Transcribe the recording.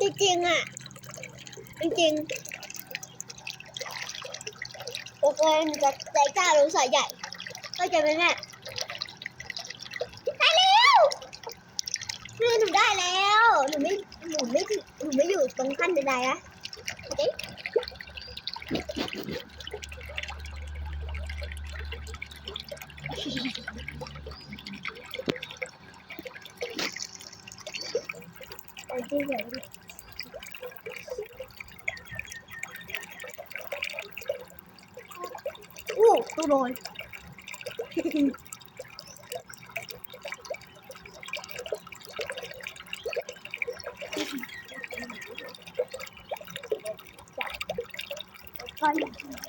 จริงๆอะ จริงๆโอเคมันจะใจกล้าลงสายใหญ่เข้าใจไหมแม่ไปเร็วเพื่นหนูได้แล้วหนูไม่หนูไม่หนูไม่อยู่ตรงขั้นใดๆนะโอเค 哦，都来。哎呀！